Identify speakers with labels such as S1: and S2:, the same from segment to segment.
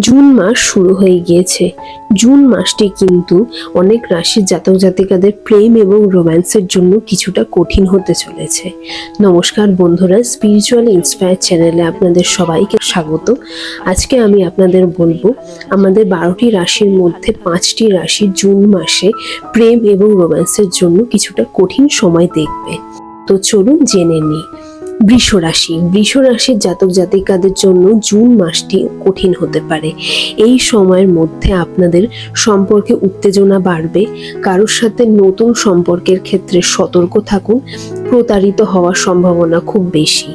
S1: June মাস শুরু হয়ে গিয়েছে। জুন মাসটি কিন্তু অনেক রাশির জাতক জাতিকাদের প্রেম এবং রোম্যান্সের জন্য কিছুটা কঠিন হতে চলেছে। নমস্কার বন্ধুরা স্পিরিচুয়াল ইন্সপায়ার চ্যানেলে আপনাদের সবাইকে স্বাগত। আজকে আমি আপনাদের বলব, আমাদের বারোটি রাশির মধ্যে পাঁচটি রাশি জুন মাসে প্রেম এবং রোম্যান্সের জন্য কিছুটা কঠিন সময় দেখবে। তো চলুন জেনে নিই। বৃষ রাশি বৃষ রাশির জাতক জাতিকাদের জন্য জুন মাসটি কঠিন হতে পারে। এই সময়ের মধ্যে আপনাদের সম্পর্কে উত্তেজনা বাড়বে। কারোর সাথে নতুন সম্পর্কের ক্ষেত্রে সতর্ক থাকুন। প্রতারিত হওয়ার সম্ভাবনা খুব বেশি।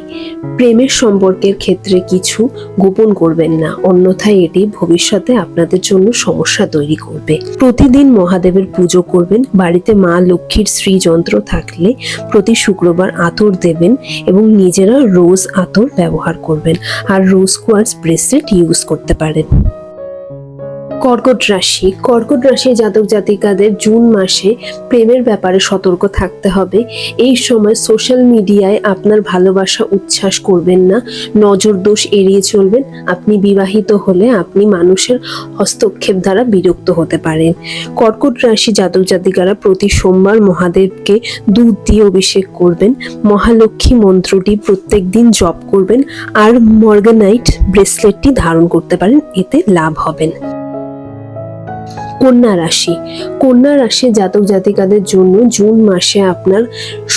S1: প্রেমের সম্পর্কের ক্ষেত্রে কিছু গোপন করবেন না, অন্যথায় এটি ভবিষ্যতে আপনাদের জন্য সমস্যা তৈরি করবে। প্রতিদিন মহাদেবের পুজো করবেন, বাড়িতে মা লক্ষ্মীর শ্রীযন্ত্র থাকলে প্রতি শুক্রবার আতর দেবেন এবং নিজেরা রোজ আতর ব্যবহার করবেন, আর রোজ কোয়ার্স ব্রেসলেট ইউজ করতে পারেন। কর্কট রাশি। কর্কট রাশি জাতক জাতিকাদের জুন মাসে প্রেমের ব্যাপারে সতর্ক থাকতে হবে। এই সময় সোশ্যাল মিডিয়ায় আপনার ভালোবাসা উচ্ছ্বাস করবেন না, নজর দোষ এড়িয়ে চলবেন। আপনি বিবাহিত হলে আপনি মানুষের হস্তক্ষেপ দ্বারা বিরক্ত হতে পারেন। কর্কট রাশি জাতক জাতিকারা প্রতি সোমবার মহাদেবকে দুধ দিয়ে অভিষেক করবেন। মহালক্ষ্মী মন্ত্রটি প্রত্যেক দিন জপ করবেন আর মর্গানাইট ব্রেসলেটটি ধারণ করতে পারেন, এতে লাভ হবেন। কন্যা রাশি। কন্যা রাশি জাতক জাতিকাদের জন্য জুন মাসে আপনার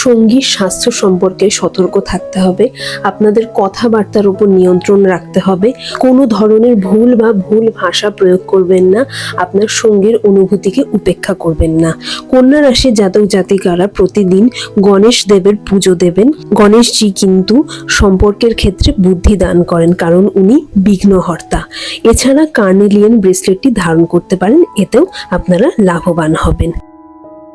S1: সঙ্গীর স্বাস্থ্য সম্পর্কে সতর্ক থাকতে হবে। আপনাদের কথাবার্তার উপর নিয়ন্ত্রণ রাখতে হবে। কোনো ধরনের ভুল বা ভুল ভাষা প্রয়োগ করবেন না। আপনার সঙ্গীর অনুভূতিকে উপেক্ষা করবেন না। কন্যা রাশির জাতক জাতিকারা প্রতিদিন গণেশ দেবের পুজো দেবেন। গণেশজি কিন্তু সম্পর্কের ক্ষেত্রে বুদ্ধি দান করেন, কারণ উনি বিঘ্নহর্তা। এছাড়া কার্নেলিয়ান ব্রেসলেটটি ধারণ করতে পারেন এতেও আপনারা লাভবান হবেন।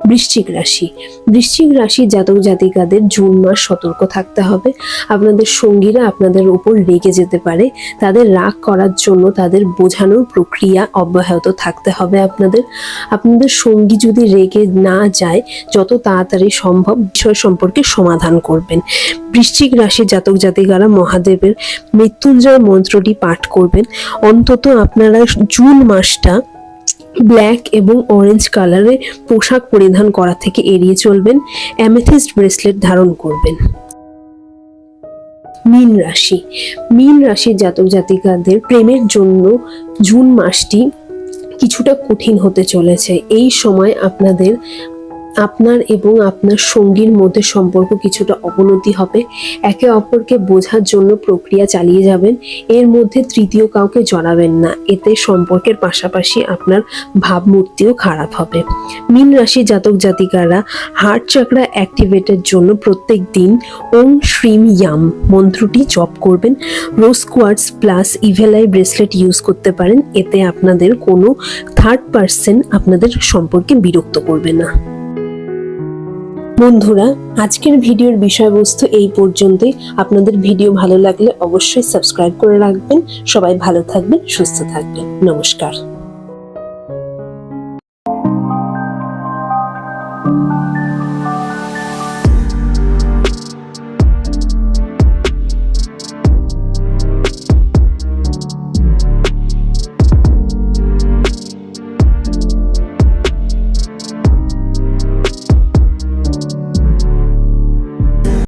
S1: বৃশ্চিক রাশি। বৃশ্চিক রাশি জাতক জাতিকাদের জুন মাস সতর্ক থাকতে হবে। আপনাদের সঙ্গীরা আপনাদের উপর রেগে যেতে পারে। তাদের রাগ করার জন্য তাদের বোঝানোর প্রক্রিয়া অব্যাহত থাকতে হবে আপনাদের। আপনাদের সঙ্গী যদি রেগে না যায়, যত তাড়াতাড়ি সম্ভব বিষয় সম্পর্কে সমাধান করবেন। বৃশ্চিক রাশি জাতক জাতিকারা মহাদেবের মৃত্যুঞ্জয় মন্ত্রটি পাঠ করবেন। অন্তত আপনারা জুন মাসটা ব্ল্যাক এবং অরেঞ্জ কালারের পোশাক পরিধান করা থেকে এড়িয়ে চলবেন, অ্যামেথিস্ট ব্রেসলেট ধারণ করবেন। মীন রাশি। মীন রাশির জাতক জাতিকাদের প্রেমের জন্য জুন মাসটি কিছুটা কঠিন হতে চলেছে। এই সময় আপনাদের আপনার এবং আপনার সঙ্গীর মধ্যে সম্পর্ক কিছুটা অবনতি হবে। একে অপরকে বোঝার জন্য প্রক্রিয়া চালিয়ে যাবেন। এর মধ্যে তৃতীয় কাউকে জড়াবেন না। এতে সম্পর্কের পাশাপাশি আপনার ভাবমূর্তিও খারাপ হবে। মীন রাশি জাতক জাতিকারা, হার্ট চাকরা অ্যাক্টিভেটের জন্য প্রত্যেক দিন ওম শ্রীম ইয়াম মন্ত্রটি জপ করবেন। রোজ কোয়ার্টস প্লাস ইভেলাই ব্রেসলেট ইউজ করতে পারেন। এতে আপনাদের কোনো থার্ড পার্সন আপনাদের সম্পর্কে বিরক্ত করবে না। বন্ধুরা, আজকের ভিডিওর বিষয়বস্তু এই পর্যন্তই। আপনাদের ভিডিও ভালো লাগলে অবশ্যই সাবস্ক্রাইব করে রাখবেন। সবাই ভালো থাকবেন, সুস্থ থাকবেন। নমস্কার।